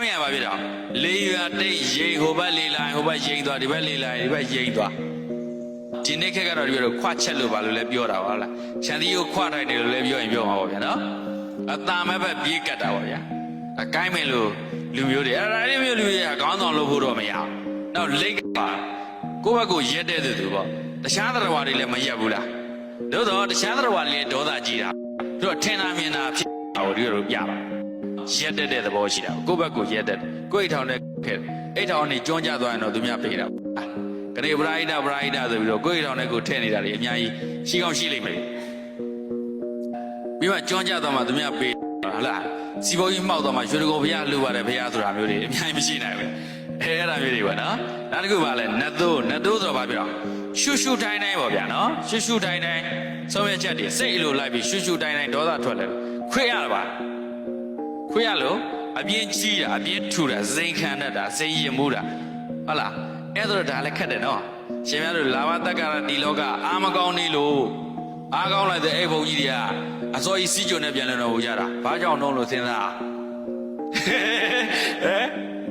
င်းမြန်ပါပြီတော့လေးရွာတိတ်ရိန်ဟိုဘက်လေးလိုက်ဟိုဘက်ရိန်သွားဒီဘက်လေးလိုက်ဒီဘက်ရိန်သွားဒီနေ့ခက်ကတော့ဒီလိုခွချက်လို့ပါလို့လည်းပြောတာပါလားခြံသီးကိုခွထိုက်တယ်လို့လည်းပြောရင်ပြောမှာပါဗျာနော်အตาမဲ့ဘက်ပြေးကတ်တာပါဗျာအကိုင်းမယ်လို့လူမျိုးတွေအဲ့ဒါလေးမျိုးလူတွေကခေါင်းဆောင်လို့ဖို့တော့မရအောင်နောက်လိတ်ကပါကိုယ့်ဘက်ကိုရက်တဲ့သူပေါ့တခြားတရားဝါတွေလည်းမရက်ဘူးလားတို့တော့တခြားတရားဝါတွေလည်းဒေါသကြီးတာတို့ထင်တာမြင်တာဖြစ်တာကိုဒီလိုပြပါ ရက်တက်တဲ့သဘောရှိတာကိုယ့်ဘက်ကိုရက်တက်တယ်ကိုယ့်အိတ်ထောင်နဲ့ခဲ့အိတ်ထောင်နေကျွန်းကြသွားရင်တော့သူများပေးတာအာကနေပရာဟိတပရာဟိတဆိုပြီးတော့ကိုယ့်အိတ်ထောင်နဲ့ကိုယ်ထည့်နေတာတွေအများကြီးရှိကောင်းရှိလိမ့်မယ်ပြီးမှကျွန်းကြသွားမှသူများပေးဟုတ်လားစီဘုံကြီးမှောက်သွားမှရွှေတကောဘုရားလှူပါတယ်ဘုရားဆိုတာမျိုးတွေအများကြီးမရှိနိုင်ဘူးအဲအဲ့ဒါမျိုးတွေပါနော်နောက်တစ်ခုပါလဲနတ်သိုးနတ်သိုးဆိုတော့ဘာပြောရှုရှုတိုင်းတိုင်းပေါ့ဗျာနော်ရှုရှုတိုင်းတိုင်းဆုံးရချက်တွေစိတ်အလိုလိုက်ပြီးရှုရှုတိုင်းတိုင်းဒေါသထွက်လဲခွေရတာပါ ခွေးရလို့အပြင်းကြီးတာအပြင်းထူတာစိန်ခံတတ်တာစိန်ရင်မှုတာဟုတ်လားအဲ့ဒါတော့ဒါလည်းခက်တယ်နော်ရှင်များတို့လာဘတက္ကရာဒီလောကအာမကောင်းနေလို့အားကောင်းလိုက်တဲ့အဲ့ဘုံကြီးတွေကအစောကြီးစီးကြုံနဲ့ပြန်လည်တော့ဟိုကြတာဘာကြောင့်တော့လို့စဉ်းစားဟမ်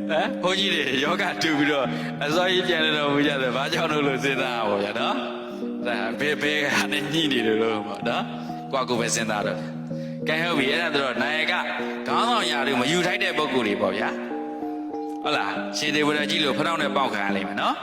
ဟမ်ဘုန်းကြီးတွေယောဂတူပြီးတော့အစောကြီးပြန်လည်တော့ဟိုကြတယ်ဘာကြောင့်လို့လို့စဉ်းစားပါဗျာနော်ဒါဘယ်ဘယ်ကနေညှိနေတယ်လို့ပေါ့နော်ကိုယ့်ကိုယ်ပဲစဉ်းစားတော့ ကဲဟုတ်ပြီအဲ့ဒါဆိုတော့နာယကခေါင်းဆောင်ရာတွေမယူထိုက်တဲ့ပုံကိုယ်တွေပေါ့ဗျာဟုတ်လားရှင်ဒေဝရကြီးလို့ဖနှောင်းနဲ့ပေါက်ခံရလိမ့်မယ်နော်